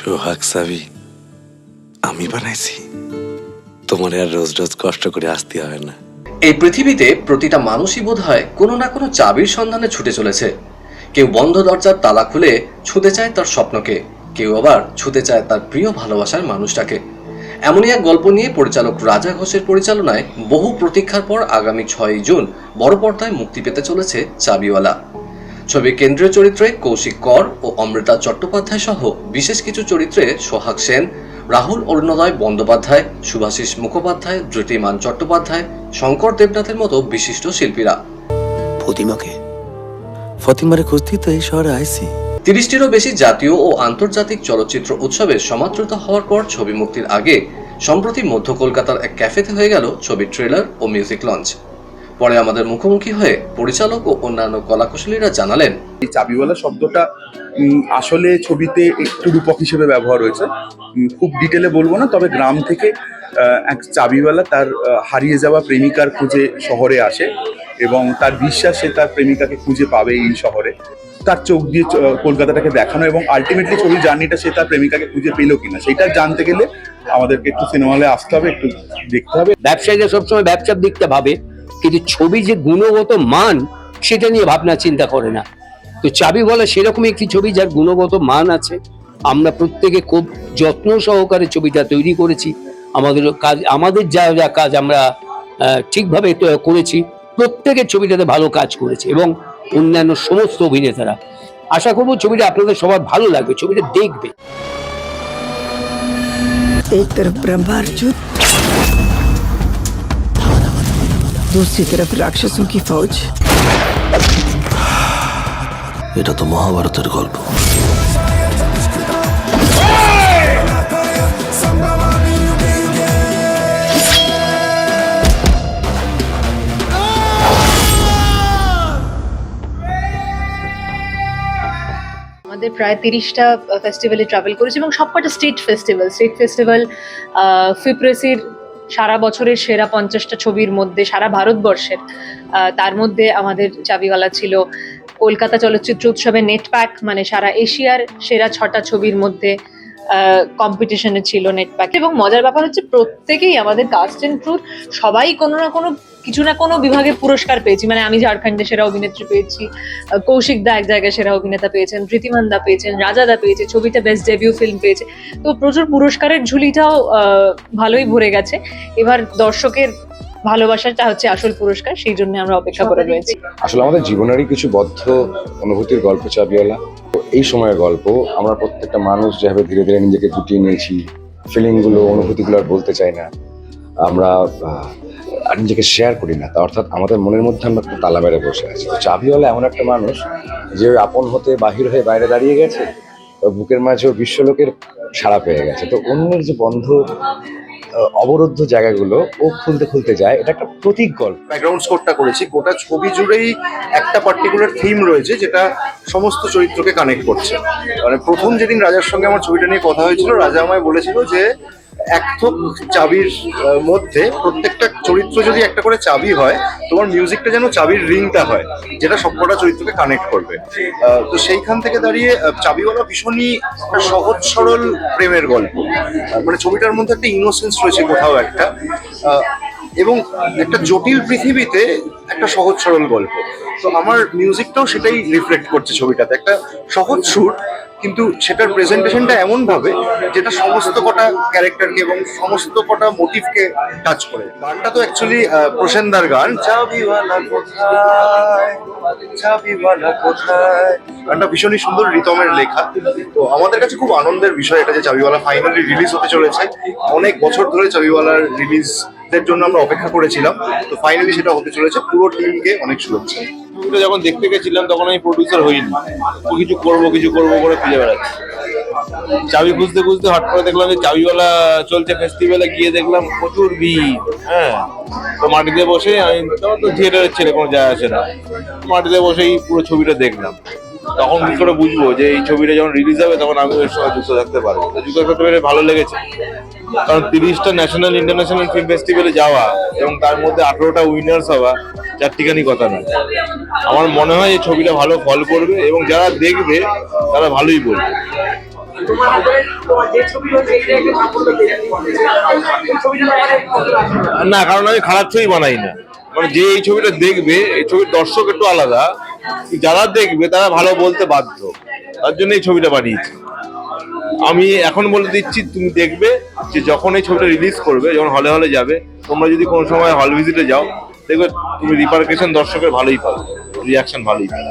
সোহাগ সাবি, আমি বানাইছি। তোমার আর রোজ রোজ কষ্ট করে আসতে হয় না। এই পৃথিবীতে প্রতিটা মানুষই বোধ হয় কোনো না কোনো চাবির সন্ধানে ছুটে চলেছে। কেউ বন্ধ দরজার তালা খুলে ছুতে চায় তার স্বপ্নকে, কেউ আবার ছুতে চায় তার প্রিয় ভালোবাসার মানুষটাকে। এমনই এক গল্প নিয়ে পরিচালক রাজা ঘোষের পরিচালনায় বহু প্রতীক্ষার পর আগামী ছয়ই জুন বড় পর্দায় মুক্তি পেতে চলেছে চাবিওয়ালা। ছবির কেন্দ্রীয় চরিত্রে কৌশিক কর ও অমৃতা চট্টোপাধ্যায় সহ বিশেষ কিছু চরিত্রে সোহাগ সেন রাহুল অরুণোদয় বন্দ্যোপাধ্যায় সুভাষিস মুখোপাধ্যায় ধৃতিমান চট্টোপাধ্যায় শঙ্কর দেবনাথের মতো বিশিষ্ট শিল্পীরা। ফতিমারে খুঁজতেই তো এই শহরে আইছি তিরিশটিরও বেশি জাতীয় ও আন্তর্জাতিক চলচ্চিত্র উৎসবে সমাদৃত হওয়ার পর ছবি মুক্তির আগে সম্প্রতি মধ্য কলকাতার এক ক্যাফেতে হয়ে গেল ছবির ট্রেলার ও মিউজিক লঞ্চ। পরে আমাদের মুখোমুখি হয়ে পরিচালক ও অন্যান্য কলাকুশলীরা জানালেন এই চাবিওয়ালা শব্দটা আসলে ছবিতে একটু রূপক হিসেবে ব্যবহার হয়েছে। খুব ডিটেলে বলব না তবে গ্রাম থেকে এক চাবিওয়ালা তার হারিয়ে যাওয়া প্রেমিকার খুঁজে শহরে আসে এবং তার বিশ্বাস সে তার প্রেমিকাকে খুঁজে পাবে এই শহরে। তার চোখ দিয়ে চ- কলকাতাটাকে দেখানো এবং আলটিমেটলি ছবির জার্নিটা সে তার প্রেমিকাকে খুঁজে পেল কিনা সেটা জানতে গেলে আমাদেরকে একটু সিনেমা হলে আসতে হবে একটু দেখতে হবে। ব্যবসায়ীরা সবসময় ব্যবসার দিকটা ভাবে। কিন্তু ছবি যে গুণগত মান সেটা নিয়ে ভাবনা চিন্তা করে না তো চাবি বলা সেরকম একটি ছবি যার গুণগত মান আছে আমরা প্রত্যেকে খুব যত্ন সহকারে ছবিটা তৈরি করেছি আমাদের কাজ আমাদের যা যা কাজ আমরা আহ, ঠিকভাবে তো- করেছি প্রত্যেকের ছবিটাতে ভালো কাজ করেছে এবং অন্যান্য সমস্ত অভিনেতারা আশা করবো ছবিটা আপনাদের সবার ভালো লাগবে ছবিটা দেখবে एक तरफ ब्रह्मार्जुन दूसरी तरफ राक्षसों की फौज এটা তো মহাভারতের গল্প আমাদের প্রায় তিরিশটা ফেস্টিভ্যালে ট্রাভেল করেছি এবং সবকটা স্টেট ফেস্টিভ্যাল স্টেট ফেস্টিভ্যাল ফিপ্রেসির সারা বছরের সেরা পঞ্চাশটা ছবির মধ্যে, সারা ভারতবর্ষের তার মধ্যে আমাদের চাবিওয়ালা ছিল কলকাতা চলচ্চিত্র উৎসবে নেটপ্যাক মানে সারা এশিয়ার সেরা ছটা ছবির মধ্যে কম্পিটিশনে ছিল নেটপ্যাক। এবং মজার ব্যাপার হচ্ছে প্রত্যেকেই আমাদের কাস্ট অ্যান্ড ক্রুর সবাই কোনো না কোনো কিছু না কোনো বিভাগে পুরস্কার পেয়েছি। মানে আমি ঝাড়খণ্ডে সেরা অভিনেত্রী পেয়েছি কৌশিক দা এক জায়গায় সেরা অভিনেতা পেয়েছেন প্রীতিমান দা পেয়েছেন রাজা দা পেয়েছে ছবিটা বেস্ট ডেবিউ ফিল্ম পেয়েছে। তো প্রচুর পুরস্কারের ঝুলিটাও ভালোই ভরে গেছে। এবার দর্শকের ভালোবাসাটা হচ্ছে আসল পুরস্কার সেই জন্য আমরা অপেক্ষা করে রয়েছি। আসলে আমাদের জীবনেরই কিছু বদ্ধ অনুভূতির গল্প চাবিওয়ালা তো এই সময়ের গল্প আমরা প্রত্যেকটা মানুষ যেভাবে ধীরে ধীরে নিজেকে গুটিয়ে নিয়েছি ফিলিংগুলো অনুভূতিগুলো আর বলতে চাই না। আমরা নিজেকে শেয়ার করি না। তা অর্থাৎ আমাদের মনের মধ্যে আমরা একটু তালা মেরে বসে আছি। তো চাবিওয়ালা এমন একটা মানুষ যে আপন হতে বাহির হয়ে বাইরে দাঁড়িয়ে গেছে বুকের মাঝেও বিশ্বলোকের সাড়া পেয়ে গেছে। তো অন্যের যে বন্ধ অবরুদ্ধ জায়গাগুলো ও খুলতে খুলতে যায়। এটা একটা প্রতীক গল্প। ব্যাকগ্রাউন্ড স্কোরটা করেছি। গোটা ছবি জুড়েই একটা পার্টিকুলার থিম রয়েছে যেটা সমস্ত চরিত্রকে কানেক্ট করছে। মানে প্রথম যেদিন রাজার সঙ্গে আমার ছবিটা নিয়ে কথা হয়েছিল, রাজা আমায় বলেছিল যে এক থোক চাবির মধ্যে প্রত্যেকটা চরিত্র যদি একটা করে চাবি হয়, তোমার মিউজিকটা যেন চাবির রিংটা হয়, যেটা সবকটা চরিত্রকে কানেক্ট করবে। তো সেইখান থেকে দাঁড়িয়ে চাবিওয়ালা ভীষণই একটা সহজ, সরল প্রেমের গল্প। মানে ছবিটার মধ্যে একটা ইনোসেন্স রয়েছে কোথাও একটা। এবং একটা জটিল পৃথিবীতে একটা সহজ সরল গল্প। তো আমার মিউজিকটাও সেটাই রিফ্লেক্ট করছে ছবিটাতে। একটা সহজ সুর কিন্তু সেটার প্রেজেন্টেশনটা এমন ভাবে যেটা সমস্ত কটা ক্যারেক্টারকে এবং সমস্ত কটা মোটিভকে টাচ করে। গানটা তো অ্যাকচুয়ালি প্রসেনদার গান। গানটা ভীষণই সুন্দর রিতমের লেখা। তো আমাদের কাছে খুব আনন্দের বিষয় এটা যে চাবিওয়ালা ফাইনালি রিলিজ হতে চলেছে। অনেক বছর ধরে চাবিওয়ালার রিলিজ এর জন্য আমরা অপেক্ষা করেছিলাম। তো ফাইনালি সেটা হতে চলেছে। পুরো টিমকে অনেক শুভেচ্ছা। ছবিটা যখন দেখতে গেছিলাম, তখন আমি প্রডিউসার হইনি। তো কিছু করব কিছু করব করে খুঁজে বেড়াচ্ছি। চাবি খুঁজতে খুঁজতে হট করে দেখলাম যে চাবিওয়ালা চলছে ফেস্টিভ্যালে গিয়ে দেখলাম প্রচুর ভিড়। হ্যাঁ তো মাটিতে বসে আমি তো থিয়েটারের ছেলে, কোনো যায় আসে না। মাটিতে বসেই পুরো ছবিটা দেখলাম। তখন কি করে বুঝব যে এই ছবিটা যখন রিলিজ হবে, তখন আমি ওর সঙ্গে যুক্ত থাকতে পারব। যুক্ত থাকতে পেরে ভালো লেগেছে। কারণ তিরিশটা ন্যাশনাল ইন্টারন্যাশনাল ফিল্ম ফেস্টিভ্যালে যাওয়া এবং তার মধ্যে আঠেরোটা উইনার্স হওয়া চারটিখানি কথা নয়। আমার মনে হয় এই ছবিটা ভালো ফল করবে এবং যারা দেখবে, তারা ভালোই বলবে। না, কারণ আমি খারাপ ছবি বানাই না। মানে যে এই ছবিটা দেখবে, এই ছবির দর্শক একটু আলাদা। যারা দেখবে, তারা ভালো বলতে বাধ্য। তার জন্য এই ছবিটা বানিয়েছি। আমি এখন বলে দিচ্ছি, তুমি দেখবে যে যখন এই ছবিটা রিলিজ করবে, যখন হলে হলে যাবে, তোমরা যদি কোনো সময় হল ভিজিটে যাও, দেখবে তুমি রিপার্কেশন দর্শকের ভালোই পাবে রিয়াকশন ভালোই পাবে।